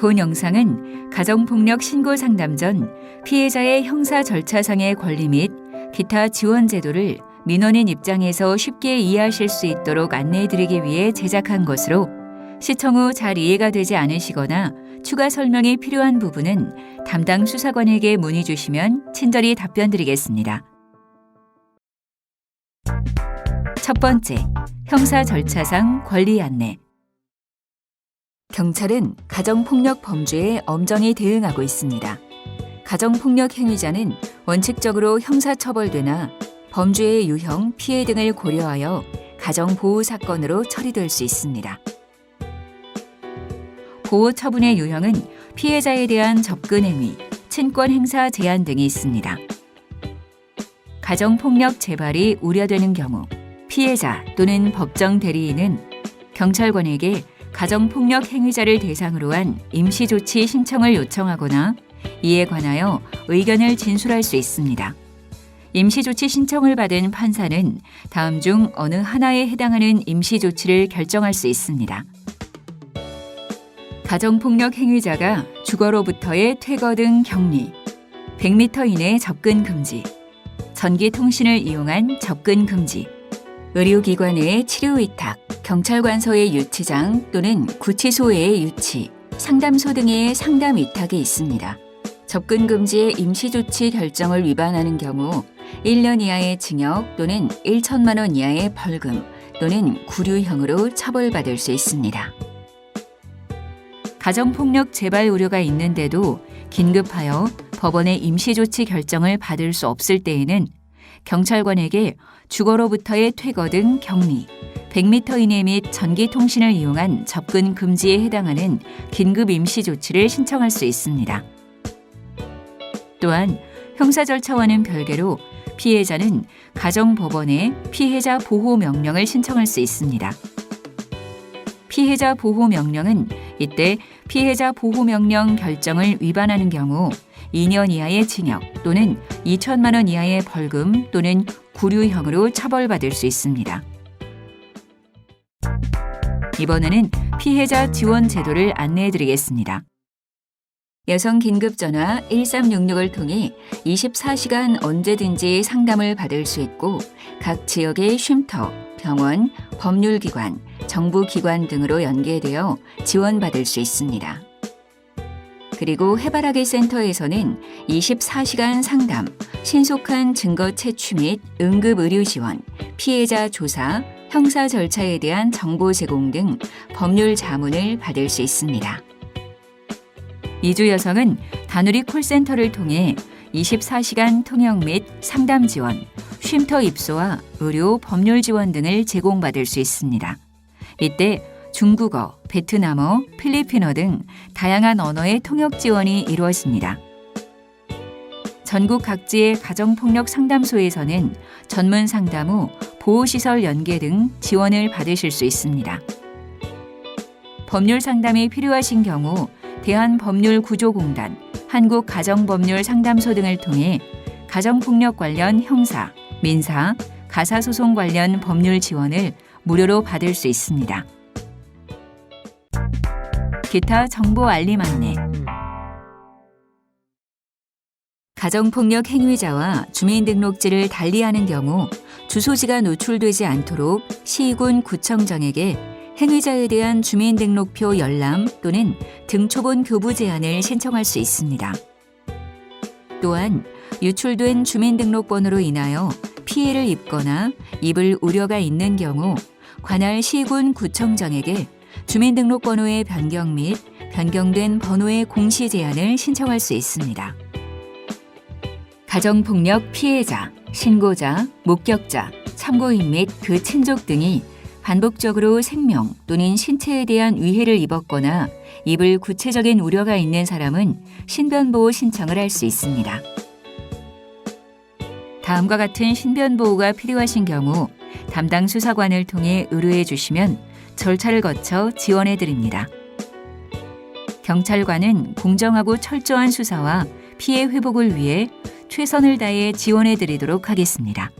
본 영상은 가정폭력 신고 상담 전 피해자의 형사 절차상의 권리 및 기타 지원 제도를 민원인 입장에서 쉽게 이해하실 수 있도록 안내해드리기 위해 제작한 것으로 시청 후 잘 이해가 되지 않으시거나 추가 설명이 필요한 부분은 담당 수사관에게 문의 주시면 친절히 답변 드리겠습니다. 첫 번째, 형사 절차상 권리 안내. 경찰은 가정폭력 범죄에 엄정히 대응하고 있습니다. 가정폭력 행위자는 원칙적으로 형사처벌되나 범죄의 유형, 피해 등을 고려하여 가정보호 사건으로 처리될 수 있습니다. 보호 처분의 유형은 피해자에 대한 접근 행위, 친권 행사 제한 등이 있습니다. 가정폭력 재발이 우려되는 경우 피해자 또는 법정 대리인은 경찰관에게 가정폭력 행위자를 대상으로 한 임시조치 신청을 요청하거나 이에 관하여 의견을 진술할 수 있습니다. 임시조치 신청을 받은 판사는 다음 중 어느 하나에 해당하는 임시조치를 결정할 수 있습니다. 가정폭력 행위자가 주거로부터의 퇴거 등 격리, 100m 이내 접근 금지, 전기통신을 이용한 접근 금지, 의료기관의 치료 위탁, 경찰관서의 유치장 또는 구치소의 유치, 상담소 등의 상담 위탁이 있습니다. 접근 금지의 임시 조치 결정을 위반하는 경우 1년 이하의 징역 또는 1천만 원 이하의 벌금 또는 구류형으로 처벌받을 수 있습니다. 가정폭력 재발 우려가 있는데도 긴급하여 법원의 임시조치 결정을 받을 수 없을 때에는 경찰관에게 주거로부터의 퇴거 등 격리, 100m 이내 및 전기통신을 이용한 접근 금지에 해당하는 긴급 임시 조치를 신청할 수 있습니다. 또한 형사 절차와는 별개로 피해자는 가정법원에 피해자 보호 명령을 신청할 수 있습니다. 피해자 보호 명령은 이때 피해자 보호 명령 결정을 위반하는 경우 2년 이하의 징역 또는 2천만 원 이하의 벌금 또는 구류형으로 처벌받을 수 있습니다. 이번에는 피해자 지원 제도를 안내해 드리겠습니다. 여성 긴급 전화 1366을 통해 24시간 언제든지 상담을 받을 수 있고 각 지역의 쉼터, 병원, 법률기관, 정부기관 등으로 연계되어 지원받을 수 있습니다. 그리고 해바라기 센터에서는 24시간 상담, 신속한 증거 채취 및 응급 의료 지원, 피해자 조사, 형사 절차에 대한 정보 제공 등 법률 자문을 받을 수 있습니다. 이주 여성은 다누리 콜센터를 통해 24시간 통역 및 상담 지원, 쉼터 입소와 의료 법률 지원 등을 제공받을 수 있습니다. 이때 중국어, 베트남어, 필리핀어 등 다양한 언어의 통역 지원이 이루어집니다. 전국 각지의 가정폭력 상담소에서는 전문 상담 후 보호시설 연계 등 지원을 받으실 수 있습니다. 법률 상담이 필요하신 경우 대한법률구조공단, 한국가정법률상담소 등을 통해 가정폭력 관련 형사, 민사, 가사소송 관련 법률 지원을 무료로 받을 수 있습니다. 기타 정보 알림 안내 가정폭력 행위자와 주민등록지를 달리하는 경우 주소지가 노출되지 않도록 시군 구청장에게 행위자에 대한 주민등록표 열람 또는 등초본 교부 제한을 신청할 수 있습니다. 또한 유출된 주민등록번호로 인하여 피해를 입거나 입을 우려가 있는 경우 관할 시군 구청장에게 주민등록번호의 변경 및 변경된 번호의 공시 제한을 신청할 수 있습니다. 가정폭력 피해자, 신고자, 목격자, 참고인 및 그 친족 등이 반복적으로 생명 또는 신체에 대한 위해를 입었거나 입을 구체적인 우려가 있는 사람은 신변보호 신청을 할 수 있습니다. 다음과 같은 신변보호가 필요하신 경우 담당 수사관을 통해 의뢰해 주시면 절차를 거쳐 지원해 드립니다. 경찰관은 공정하고 철저한 수사와 피해 회복을 위해 최선을 다해 지원해 드리도록 하겠습니다.